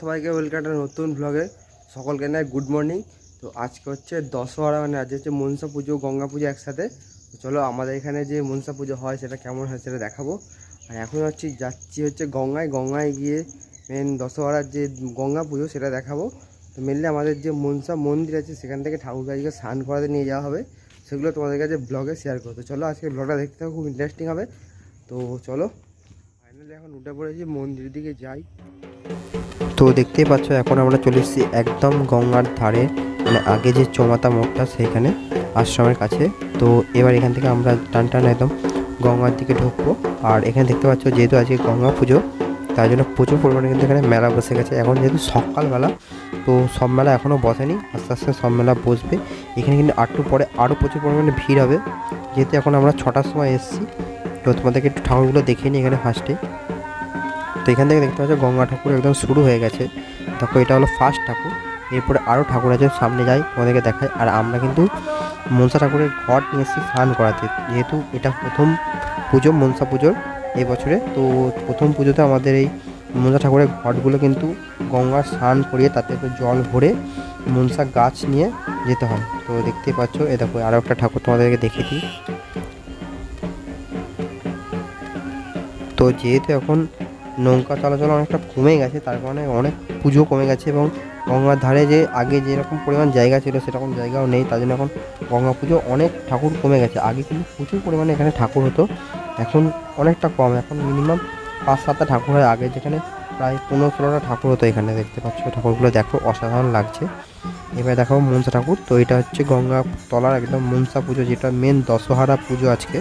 সবাইকে ওয়েলকাম একটা নতুন ব্লগে সকলকে নেয় গুড মর্নিং তো আজকে হচ্ছে দশহরা মানে আজ হচ্ছে মনসা পুজো, গঙ্গা পুজো একসাথে। তো চলো আমাদের এখানে যে মনসা পুজো হয়, সেটা কেমন হয় সেটা দেখাবো। আর এখন হচ্ছে যাচ্ছি হচ্ছে গঙ্গায়। গঙ্গায় গিয়ে মেন দশহরার যে গঙ্গা পুজো, সেটা দেখাবো। তো মেনলি আমাদের যে মনসা মন্দির আছে, সেখান থেকে ঠাকুর গাছকে স্নান করাতে নিয়ে যাওয়া হবে। সেগুলো তোমাদের কাছে ব্লগে শেয়ার করব। তো চলো আজকে ব্লগটা দেখতে থাকো, খুব ইন্টারেস্টিং হবে। তো চলো ফাইনালি এখন উঠে পড়েছি, মন্দিরের দিকে যাই। তো দেখতেই পাচ্ছ, এখন আমরা চলে এসেছি একদম গঙ্গার ধারে মানে আগে যে চমাতা মোড়টা সেইখানে আশ্রমের কাছে। তো এবার এখান থেকে আমরা টান টান একদম গঙ্গার দিকে ঢুকবো। আর এখানে দেখতে পাচ্ছ, যেহেতু আজকে গঙ্গা পুজো, তার জন্য প্রচুর পরিমাণে কিন্তু এখানে মেলা বসে গেছে। এখন যেহেতু সকালবেলা, তো সব মেলা এখনও বসেনি, আস্তে আস্তে সব মেলা বসবে। এখানে কিন্তু আটটু পরে আরও প্রচুর পরিমাণে ভিড় হবে। যেহেতু এখন আমরা ছটার সময় এসেছি, তো তোমাদেরকে একটু ঠাকুরগুলো দেখিয়ে নিই এখানে ফার্স্টে তো এখান থেকে দেখতে পাচ্ছ গঙ্গা ঠাকুর একদম শুরু হয়ে গেছে। দেখো, এটা হলো ফার্স্ট ঠাকুর। এরপরে আরও ঠাকুর আছে, সামনে যাই, তোমাদেরকে দেখাই। আর আমরা কিন্তু মনসা ঠাকুরের ঘট নিয়ে এসেছি স্নান করাতে। যেহেতু এটা প্রথম পুজো, মনসা পুজোর এই বছরে তো প্রথম পুজোতে আমাদের এই মনসা ঠাকুরের ঘটগুলো কিন্তু গঙ্গার স্নান করিয়ে তাতে জল ভরে মনসা গাছ নিয়ে যেতে হয়। তো দেখতেই পাচ্ছ, এ দেখো আরও একটা ঠাকুর তোমাদেরকে দেখিয়ে দিই। তো যেহেতু এখন নৌকা চলাচল অনেকটা কমে গেছে, তার কারণে অনেক পুজো কমে গেছে এবং গঙ্গার ধারে যে আগে যেরকম পরিমাণ জায়গা ছিল সেরকম জায়গাও নেই, তার জন্য এখন গঙ্গা পুজো অনেক ঠাকুর কমে গেছে। আগে কিন্তু প্রচুর পরিমাণে এখানে ঠাকুর হতো, এখন অনেকটা কম। এখন মিনিমাম পাঁচ সাতটা ঠাকুর হয় আগে, যেখানে প্রায় পনেরো ষোলোটা ঠাকুর হতো এখানে, দেখতে পাচ্ছ ঠাকুরগুলো দেখো অসাধারণ লাগছে। এবার দেখো মনসা ঠাকুর, তো এটা হচ্ছে গঙ্গা তলার একদম মনসা পুজো, যেটা মেন দশহারা পুজো আজকে।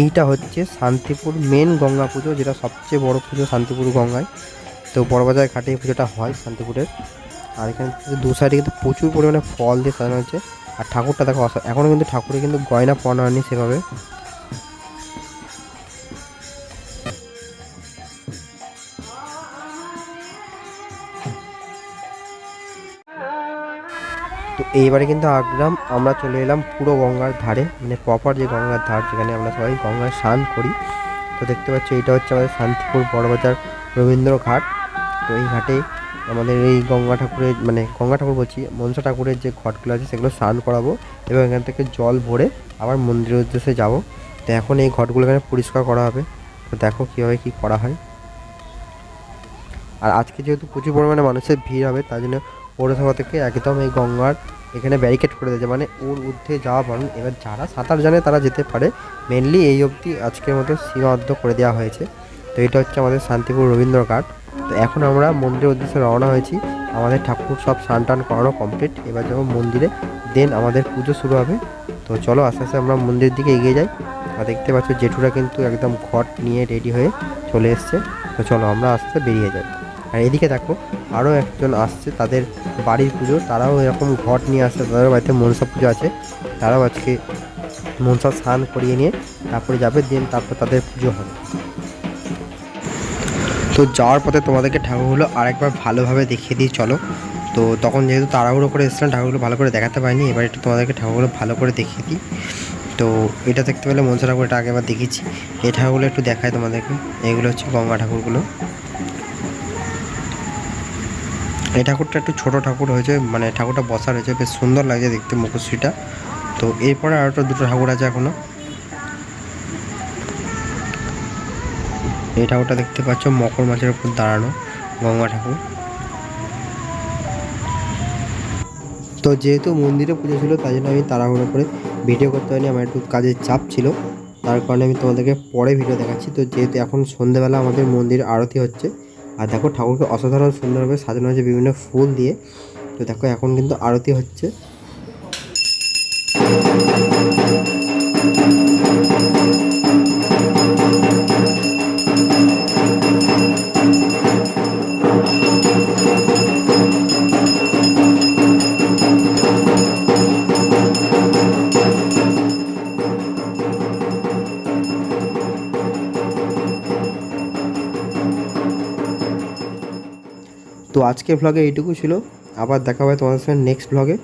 এইটা হচ্ছে শান্তিপুর মেন গঙ্গা পুজো, যেটা সবচেয়ে বড় পুজো শান্তিপুর গঙ্গায়। তো বড়বাজার ঘাটে এই পুজোটা হয় শান্তিপুরের। আর এখানে দু সাইডে কিন্তু প্রচুর পরিমাণে ফল দিয়ে সাজানো হয়েছে। আর ঠাকুরটা দেখো এখনও কিন্তু ঠাকুরে কিন্তু গয়না পরানো হয়নি সেভাবে। তো এইবারে কিন্তু আগ্রাম আমরা চলে এলাম পুরো গঙ্গার ধারে মানে প্রপার যে গঙ্গার ধার যেখানে আমরা সবাই গঙ্গায় স্নান করি। তো দেখতে পাচ্ছ এটা হচ্ছে আমাদের শান্তিপুর বড়বাজার রবীন্দ্র ঘাট তো এই ঘাটে আমাদের এই গঙ্গা ঠাকুরের মানে গঙ্গা ঠাকুর বলছি, মনসা ঠাকুরের যে ঘটগুলো আছে সেগুলো স্নান করাবো এবং এখান থেকে জল ভরে আবার মন্দিরের উদ্দেশ্যে যাব। তো এখন এই ঘটগুলো এখানে পরিষ্কার করা হবে। তো দেখো কীভাবে কী করা হয়। আর আজকে যেহেতু প্রচুর পরিমাণে মানুষের ভিড় হবে, তার জন্য পৌরসভা থেকে একদম এই গঙ্গার এখানে ব্যারিকেড করে দিয়েছে। মানে ওর ঊর্ধ্বে যাওয়া বারণ এবার যারা সাঁতার জানে তারা যেতে পারে। মেনলি এই অবধি আজকের মতো সীমাবদ্ধ করে দেওয়া হয়েছে। তো এটা হচ্ছে আমাদের শান্তিপুর রবীন্দ্র ঘাট। তো এখন আমরা মন্দিরের উদ্দেশ্যে রওনা হয়েছি। আমাদের ঠাকুর সব স্নান টান করানো কমপ্লিট এবার যাব মন্দিরে। দেন আমাদের পুজো শুরু হবে। তো চলো আস্তে আস্তে আমরা মন্দিরের দিকে এগিয়ে যাই। আর দেখতে পাচ্ছ জেঠুরা কিন্তু একদম ঘট নিয়ে রেডি হয়ে চলে এসছে। তো চলো আমরা আস্তে বেরিয়ে যাই। আর এদিকে দেখো আরও একজন আসছে তাদের বাড়ির পুজো। তারাও এরকম ঘট নিয়ে আসছে, তাদের বাড়িতে মনসা পুজো আছে। তারাও আজকে মনসা স্নান করিয়ে নিয়ে তারপরে যাবে, দেন তারপর তাদের পুজো হবে। তো যাওয়ার পথে তোমাদেরকে ঠাকুরগুলো আরেকবার ভালোভাবে দেখিয়ে দিই, চলো। তো তখন যেহেতু তাড়াহুড়ো করে এসেছিলাম, ঠাকুরগুলো ভালো করে দেখাতে পারিনি, এবার একটু তোমাদেরকে ঠাকুরগুলো ভালো করে দেখিয়ে দিই। তো এটা দেখতে পেলে মনসা ঠাকুর এটা আগেবার দেখেছি এই ঠাকুরগুলো একটু দেখায় তোমাদেরকে। এগুলো হচ্ছে গঙ্গা ঠাকুরগুলো। এই ঠাকুরটা একটু ছোট ঠাকুর হয়েছে মানে ঠাকুরটা বসা হয়েছে, বেশ সুন্দর লাগছে দেখতে মুখশ্রীটা। তো এরপরে আরও দুটো ঠাকুর আছে এখনও। এই ঠাকুরটা দেখতে পাচ্ছ, মকর মাছের উপর দাঁড়ানো গঙ্গা ঠাকুর। তো যেহেতু মন্দিরে পুজো ছিল, তাই জন্য আমি তাড়াহুড়ো করে ভিডিও করতে পারিনি আমার একটু কাজের চাপ ছিল। তার কারণে আমি তোমাদেরকে পরে ভিডিও দেখাচ্ছি। তো যেহেতু এখন সন্ধেবেলা, আমাদের মন্দির আরতি হচ্ছে আর দেখো ঠাকুরকে অসাধারণ সুন্দরভাবে সাজানো হয়েছে বিভিন্ন ফুল দিয়ে। তো দেখো এখন কিন্তু আরতি হচ্ছে। তো আজকে ব্লগে এইটুকু ছিল। আবার দেখা হবে তোমাদের সঙ্গে নেক্সট ব্লগে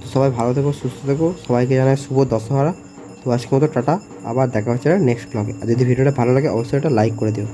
তো সবাই ভালো থেকো, সুস্থ থেকো। সবাইকে জানায় শুভ দশহরা। তো আজকের মতো টাটা। আবার দেখা হচ্ছে নেক্সট ব্লগে আর যদি ভিডিওটা ভালো লাগে, অবশ্যই একটা লাইক করে দিও।